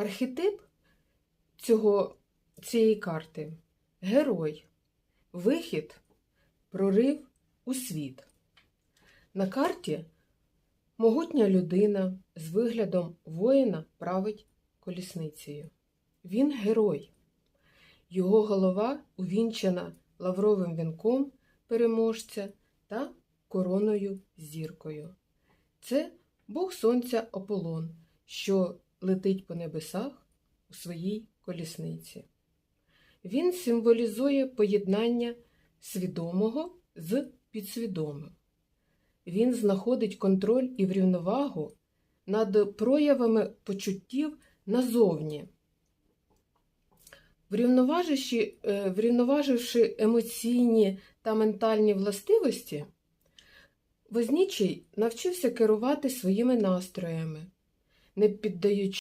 Архетип цього, цієї карти герой, вихід, прорив у світ. На карті могутня людина з виглядом воїна править колісницею. Він герой. Його голова увінчена лавровим вінком переможця та короною зіркою. Це Бог Сонця Аполлон, що летить по небесах у своїй колісниці. Він символізує поєднання свідомого з підсвідомим. Він знаходить контроль і врівновагу над проявами почуттів назовні. Врівноваживши, е, емоційні та ментальні властивості, Вознічий навчився керувати своїми настроями, не піддаючи